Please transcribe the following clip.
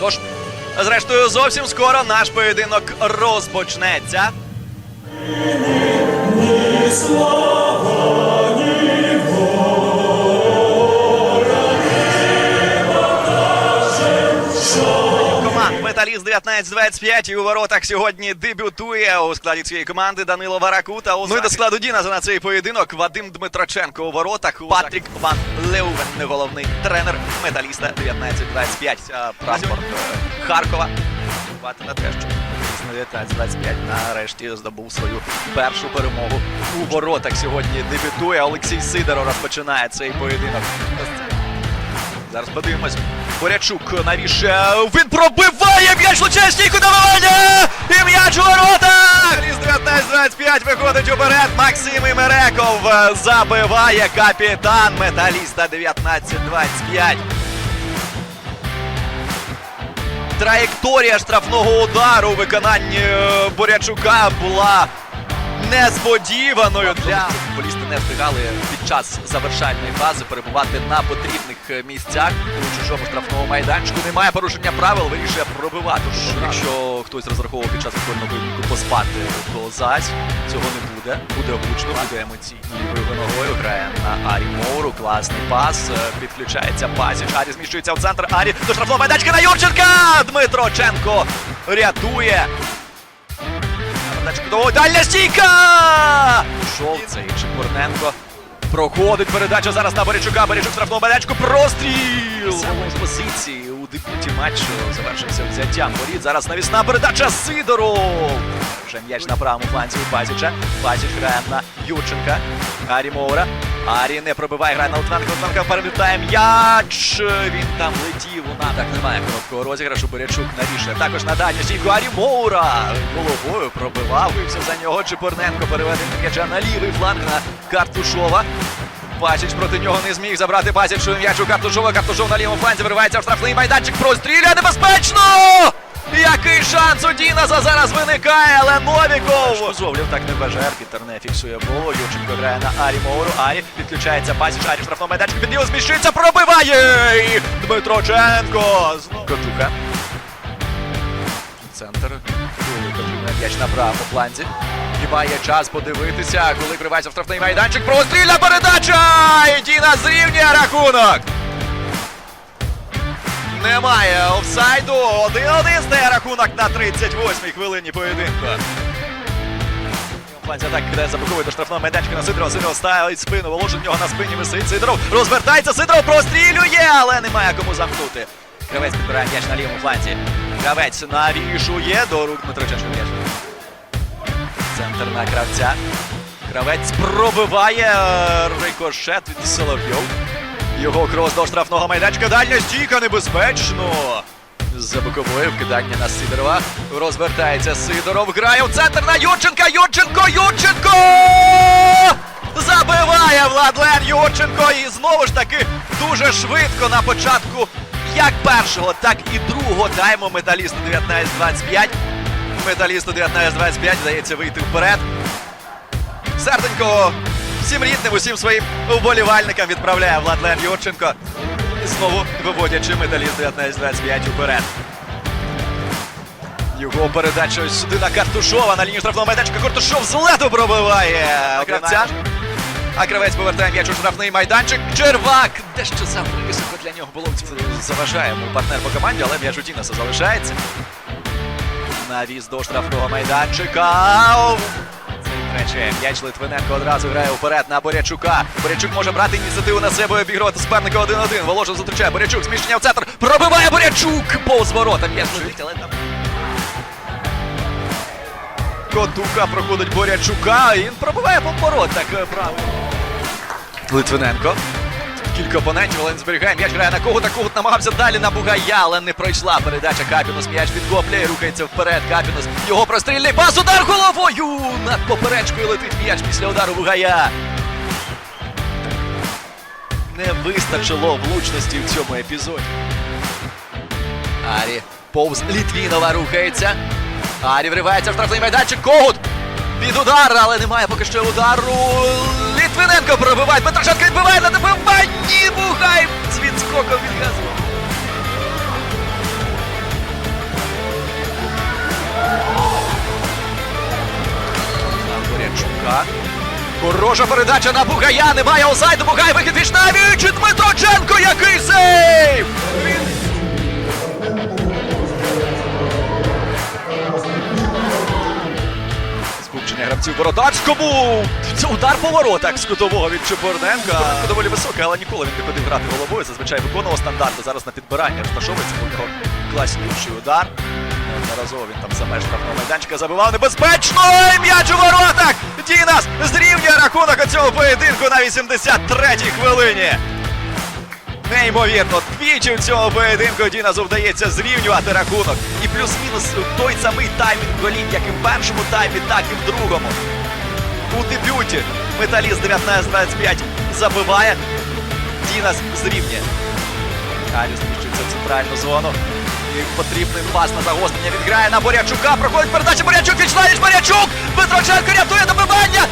Тож, зрештою, зовсім скоро наш поєдинок розпочнеться. Команд Металіст 19-25 і у воротах сьогодні дебютує у складі цієї команди Данило Варакута. Ну і до складу Діна на цей поєдинок Вадим Дмитроченко у воротах. Патрік Ван Леувен, головний тренер металіста 19-25. А, е, Харкова. На те, що Металіст 19-25 нарешті здобув свою першу перемогу у воротах. Сьогодні дебютує Олексій Сидоров розпочинає цей поєдинок. Зараз подивимось. Борячук навіше. Він пробиває м'яч влучає стійку добивання! І м'яч у воротах! Ліс 19-25 виходить уперед. Максим Імереков забиває капітан металіста 19-25. Траєкторія штрафного удару у виконанні е, Борячука була несподіваною для не встигали під час завершальної фази перебувати на потрібних е, місцях у чужому штрафному майданчику. Немає порушення правил, вирішує пробивати. Тож, якщо хтось розраховував під час футбольного поєдинку поспати, то зась цього не буде. Буде гучно, буде емоційно. Лівою ногою грає на Арі Моуру. Класний пас. е, Підключається Пасіч. Арі зміщується в центр. Арі до штрафного майданчика на Юрченка! Дмитроченко рятує. Передача дальня стійка! Шовцей Чепурненко. Проходить передача зараз на Борячука. Борячук штрафного балячку. Простріл! Саме з позиції у дебюті матчу завершився взяттям воріт. Зараз навісна передача Сидоров. Вже м'яч на правому фланці у Базіча. Базіч грає на Юрченка. Гарі Моура. Арі не пробиває, грає на Литвенко. Литвенко перелітає м'яч. Він там летів. У так немає короткого розіграшу. Борячук навішує. Також на дальню стійку Арі Моура. Головою пробивав. Вився за нього Чепурненко. Переведення м'яча на лівий фланг на Картушова. Пасіч проти нього не зміг забрати Пасіч м'яч у Картушова. Картушов на лівому фланзі виривається в штрафний майданчик. Прострілює небезпечно! Який шанс у Дінаса зараз виникає, але Новіков! Зовлів так не бажає, арбітер не фіксує голову. Юрченко грає на Арі Моуру. Арі підключається Пасіч, Арі в штрафному майданчику. Під нього зміщується, пробиває! І Дмитроченко! Знову Котуха. Центр. Потрібна м'яч на правому фланзі. Хіба є час подивитися, коли кривається в штрафний майданчик. Прострільна передача! І Діна зрівнює рахунок! Немає офсайду. 1-1 стає рахунок на 38-й хвилині поєдинку. Фланзі атаки кидає забуковий до штрафного майданчика на Сидорова. Сидоров ставить спину. Волошин нього на спині висить. Сидоров розвертається. Сидоров прострілює, але немає кому замкнути. Кравець підбирає м'яч на лівому фланзі. Кравець навішує до рук Дмитроченко м'яч. Центр на кравця. Кравець пробиває е, рикошет від Соловйов. Його крос до штрафного майданчика. Дальня стійка небезпечно. За бокової вкидання на Сидорова. Розвертається Сидоров. Грає в центр на Юрченка. Юрченко! Юрченко! Забиває Владлен Юрченко. І знову ж таки дуже швидко на початку як першого, так і другого тайму металісту 19-25. Металісту 19-25 вдається вийти вперед. Серденько всім рідним, усім своїм вболівальникам відправляє Владлен Юрченко. І знову виводячи металіст 19-25 уперед. Його передача ось сюди на Картушова на лінію штрафного майданчика. Картушов з лету пробиває гравця. А кравець повертає м'яч у штрафний майданчик. Червак! Дещо зависоко для нього було. Заважає йому партнер по команді, але м'яч у Дінаса залишається. Навіз до штрафного майданчика. Рече, м'яч Литвиненко одразу грає вперед на Борячука. Борячук може брати ініціативу на себе, обігрувати суперника 1-1. Воложин зустрічає Борячук, зміщення в центр. Пробиває Борячук! Повз ворота. М'яч летить, але. Котука проходить Борячука. І він пробиває по воротах е, правильно. Литвиненко. Кілька опонентів, але не зберігає. М'яч грає на Когута. Когут намагався далі на Бугая, але не пройшла передача. Капінус м'яч підхоплює, рухається вперед. Капінус. Його прострільний пас. Удар головою! Над поперечкою летить м'яч після удару Бугая. Не вистачило влучності в цьому епізоді. Арі повз Літвінова рухається. Арі вривається в штрафний майданчик. Когут! Під удар, але немає поки що удару. Литвиненко пробиває. Петрошенко відбиває на добиванні. Бугай з відскоком від газу. Горячука. Хороша передача на Бугая. Немає осайду. Бугай вихід від штабі. Дмитроченко який сейв! Він Бородацькому. Це удар по воротах з кутового від Чепурненка. Доволі високий, але ніколи він не ходив грати головою. Зазвичай виконував стандарти. Зараз на підбирання розташовується у нього класніший удар. Неодноразово він там за меж штрафного майданчика забивав небезпечно. І М'яч у воротах! Дінас зрівнює рахунок цього поєдинку на 83-й хвилині. Неймовірно, двічі в цьому поєдинку Діназу вдається зрівнювати рахунок. І плюс-мінус той самий таймінг голів, як і в першому таймі, так і в другому. У дебюті металіст 19-25 забиває. Дінас зрівнює. Каріс зміщується в центральну зону. І потрібний пас на загострення. Він грає на Борячука. Проходить передача Борячук. Вічнавіч Борячук. Петроченко рятує добивання.